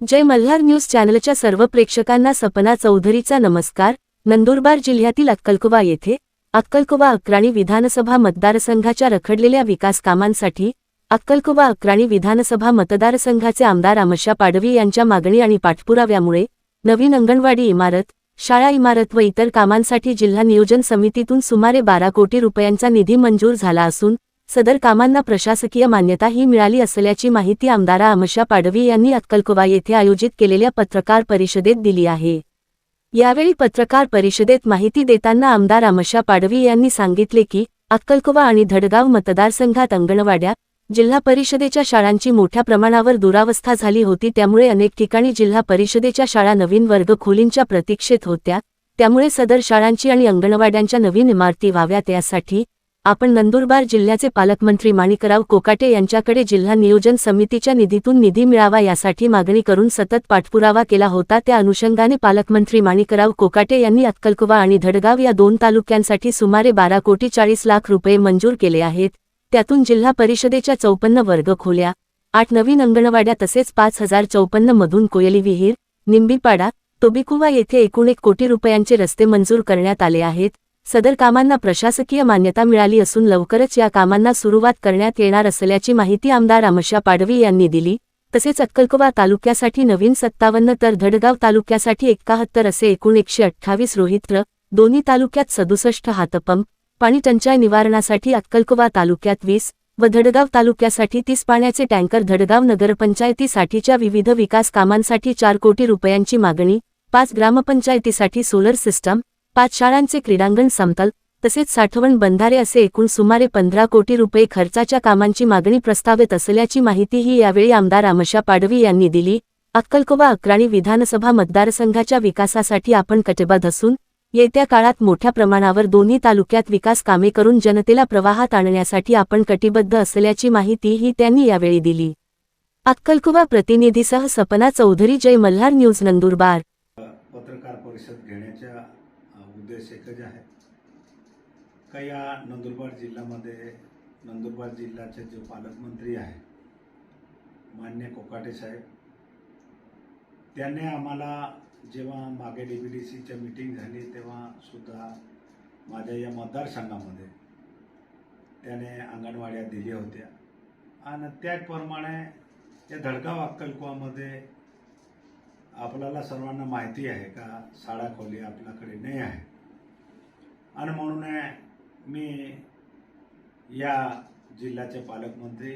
जय Malhar news चॅनलच्या सर्व प्रेक्षकांना सपना चौधरीचा नमस्कार. नंदुरबार जिल्ह्यातील अक्कलकुवा येथे अक्कलकुवा अक्राणी विधानसभा मतदारसंघाच्या रखडलेल्या विकास कामांसाठी अक्कलकोवा अक्राणी विधानसभा मतदारसंघाचे आमदार आमशा पाडवी यांच्या मागणी आणि पाठपुराव्यामुळे नवीन अंगणवाडी इमारत शाळा इमारत व इतर कामांसाठी जिल्हा नियोजन समितीतून सुमारे बारा कोटी रुपयांचा निधी मंजूर झाला असून सदर कामांना प्रशासकीय मान्यताही मिळाली असल्याची माहिती आमदारा अमशा पाडवी यांनी अक्कलकुवा येथे आयोजित केलेल्या पत्रकार परिषदेत दिली आहे. यावेळी पत्रकार परिषदेत माहिती देताना आमदार अमशा पाडवी यांनी सांगितले की अक्कलकुवा आणि धडगाव मतदारसंघात अंगणवाड्या जिल्हा परिषदेच्या शाळांची मोठ्या प्रमाणावर दुरावस्था झाली होती त्यामुळे अनेक ठिकाणी जिल्हा परिषदेच्या शाळा नवीन वर्ग खोलींच्या प्रतीक्षेत होत्या त्यामुळे सदर शाळांची आणि अंगणवाड्यांच्या नवीन इमारती व्हाव्यात यासाठी आपण नंदुरबार जिल्ह्याचे पालकमंत्री माणिकराव कोकाटे यांच्याकडे जिल्हा नियोजन समितीच्या निधीतून निधी मिळावा यासाठी मागणी करून सतत पाठपुरावा केला होता. त्या अनुषंगाने पालकमंत्री माणिकराव कोकाटे यांनी अक्कलकुवा आणि धडगाव या दोन तालुक्यांसाठी सुमारे बारा कोटी चाळीस लाख रुपये मंजूर केले आहेत. त्यातून जिल्हा परिषदेच्या चौपन्न वर्ग खोल्या आठ नवीन अंगणवाड्या तसेच पाच हजार चौपन्न मधून कोयली विहीर निंबीपाडा तोबिकुवा येथे एकूण एक कोटी रुपयांचे रस्ते मंजूर करण्यात आले आहेत. सदर कामांना प्रशासकीय मान्यता मिळाली असून लवकरच या कामांना सुरुवात करण्यात येणार असल्याची माहिती आमदार अमशा पाडवी यांनी दिली. तसेच अक्कलकोवा तालुक्यासाठी नवीन सत्तावन्न तर धडगाव तालुक्यासाठी एकाहत्तर असे एकूण एकशे अठ्ठावीस रोहित्र दोन्ही तालुक्यात सदुसष्ट हातपंप पाणी टंचाई निवारणासाठी अक्कलकोवा तालुक्यात वीस व धडगाव तालुक्यासाठी तीस पाण्याचे टँकर धडगाव नगरपंचायतीसाठीच्या विविध विकास कामांसाठी चार कोटी रुपयांची मागणी पाच ग्रामपंचायतीसाठी सोलर सिस्टम पाच शाळांचे क्रीडांगण समतल तसेच साठवण बंधारे असे एकूण सुमारे पंधरा कोटी रुपये खर्चाच्या कामांची मागणी प्रस्तावित असल्याची माहितीही यावेळी आमदार आमशा पाडवी यांनी दिली. अक्कलकोवा अक्राणी विधानसभा मतदारसंघाच्या विकासासाठी आपण कटिबद्ध असून येत्या काळात मोठ्या प्रमाणावर दोन्ही तालुक्यात विकास कामे करून जनतेला प्रवाहात आणण्यासाठी आपण कटिबद्ध असल्याची माहितीही त्यांनी यावेळी दिली. अक्कलकोवा प्रतिनिधीसह सपना चौधरी जय मल्हार न्यूज नंदुरबार. पत्रकार परिषद घेण्याच्या अ, उद्देश आहेत का या नंदुरबार जिल्ह्यामध्ये नंदुरबार जिल्ह्याचे जे पालकमंत्री आहे मान्य कोकाटे साहेब त्याने आम्हाला जेव्हा मागे डी बी डी सीच्या मीटिंग झाली तेव्हा सुद्धा माझ्या या मतदारसंघामध्ये त्याने अंगणवाड्या दिल्या होत्या. आणि त्याचप्रमाणे या धडगाव अक्कलकुवामध्ये आपल्याला सर्वांना माहिती आहे का शाळा खोली आपल्याकडे नाही आहे? आणि म्हणून मी या जिल्ह्याचे पालकमंत्री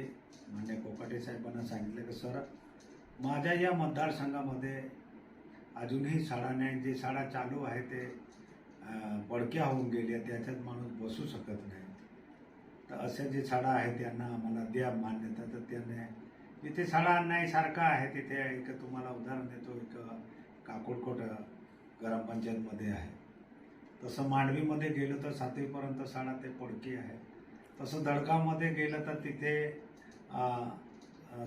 म्हणजे कोकाटे साहेबांना सांगितलं की सर माझ्या या मतदारसंघामध्ये अजूनही शाळा नाही. जे शाळा चालू आहे ते पडक्या होऊन गेल्या त्याच्यात माणूस बसू शकत नाही. तर अशा जे शाळा आहे त्यांना आम्हाला द्या मान्यता. तर त्याने जिथे शाळा नाही सारखा आहे. तिथे एक तुम्हाला उदाहरण देतो. एक काकोडकोट ग्रामपंचायतमध्ये आहे. तसं मांडवीमध्ये गेलं तर सातवीपर्यंत शाळा ते पडकी आहे. तसं दडगावमध्ये गेलं तर तिथे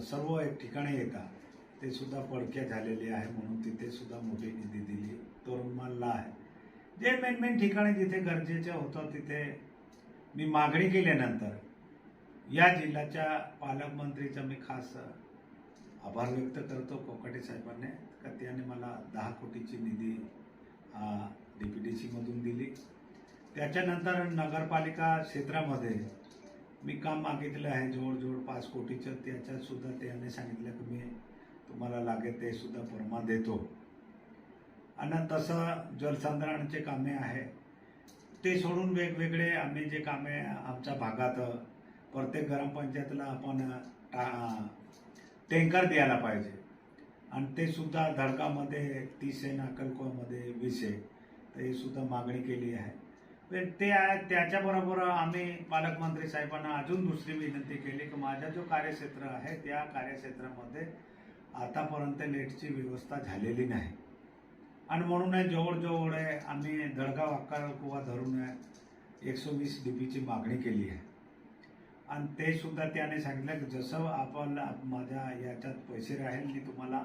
सर्व एक ठिकाणी येतात. ते सुद्धा पडक्या झालेले आहे म्हणून तिथे सुद्धा मोठी निधी दिली. तोरणमालला आहे. जे मेन मेन ठिकाणी जिथे गरजेचं होतं तिथे मी मागणी केल्यानंतर या जिल्ह्याच्या पालकमंत्रीचा मी खास आभार व्यक्त करतो. कोकाटे साहेबांनी का त्याने मला दहा कोटीची निधी डी पी डी सीमधून दिली. त्याच्यानंतर नगरपालिका क्षेत्रामध्ये मी काम मागितलं आहे जवळजवळ पाच कोटीचं. त्याच्यातसुद्धा त्याने सांगितलं की मी तुम्हाला लागेल ते सुद्धा परमा देतो. आणि तसं जलसंधारणाचे कामे आहे. ते सोडून वेगवेगळे आम्ही जे कामे आमच्या भागात प्रत्येक ग्रामपंचायतीला आपण टा- टँकर द्यायला पाहिजे. आणि ते सुद्धा धडकामध्ये तीस आहे नाकलकोमध्ये वीस आहे. हे सुद्धा मागणी केली आहे. ते त्याच्याबरोबर आम्ही पालकमंत्री साहेबांना अजून दुसरी विनंती केली की माझा जो कार्यक्षेत्र आहे त्या कार्यक्षेत्रामध्ये आतापर्यंत नेटची व्यवस्था झालेली नाही. आणि म्हणून जवळजवळ आहे आम्ही दडगाव अक्काकुवा धरून एकशे वीस डी पीची मागणी केली आहे. आणि ते सुद्धा त्याने सांगितलं की जसं आपण माझ्या याच्यात पैसे राहील मी तुम्हाला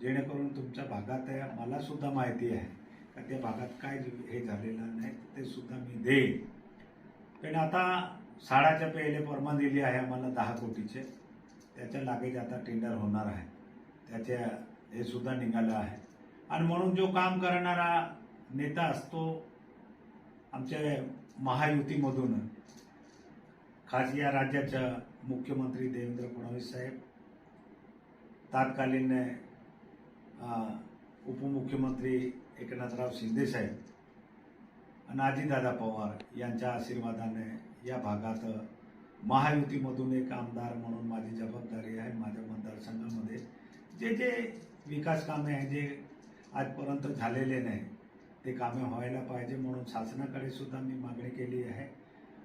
जेणेकरून तुमच्या भागात आहे मला सुद्धा माहिती आहे. का त्या भागात काय हे झालेलं नाही ते सुद्धा मी देईन. पण आता शाळाच्या पहिले परमा दिली आहे आम्हाला दहा कोटीचे. त्याच्या लागेच आता टेंडर होणार आहे. त्याच्या हे सुद्धा निघालं आहे. आणि म्हणून जो काम करणारा नेता असतो आमच्या महायुतीमधून खास या राज्याच्या मुख्यमंत्री देवेंद्र फडणवीस साहेब तात्कालीन उपमुख्यमंत्री एकनाथराव शिंदेसाहेब आणि आजीदादा पवार यांच्या आशीर्वादाने या भागात महायुतीमधून एक आमदार म्हणून माझी जबाबदारी आहे. माझ्या मतदारसंघामध्ये जे जे विकास कामे आहे जे आजपर्यंत झालेले नाही ते कामे व्हायला पाहिजे म्हणून शासनाकडे सुद्धा मी मागणी केली आहे.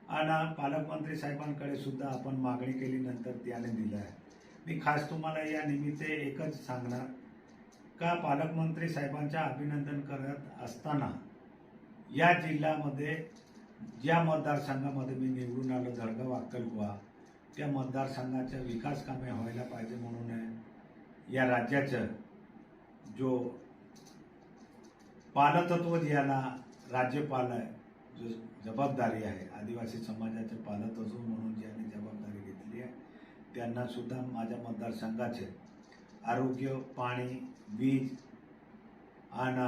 आणि पालकमंत्री साहेबांकडे सुद्धा आपण मागणी केली नंतर त्याने दिलं आहे. मी खास तुम्हाला या निमित्त एकच सांगणार का पालकमंत्री साहेबांच्या अभिनंदन करत असताना या जिल्ह्यामध्ये ज्या मतदारसंघामध्ये मी निवडून आलो जळगाव अक्कलकुवा त्या मतदारसंघाच्या विकास कामे व्हायला पाहिजे म्हणून या राज्याचं जो पालतत्व ज्याला राज्यपाल आहे जो जबाबदारी आहे आदिवासी समाजाचे पालतत्व म्हणून ज्यांनी जबाबदारी घेतली आहे त्यांनासुद्धा माझ्या मतदारसंघाचे आरोग्य पाणी वीज आणि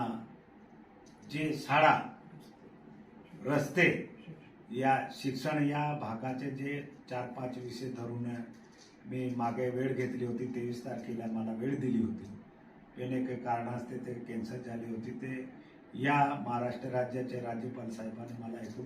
जे शाळा रस्ते या शिक्षण या भागाचे जे चार पाच विषय धरून मी मागे वेळ घेतली होती तेवीस तारखेला मला वेळ दिली होती. पण एक कारणास्ते ते कॅन्सल झाली होती. ते या महाराष्ट्र राज्याचे राज्यपाल साहेबांनी मला ऐकून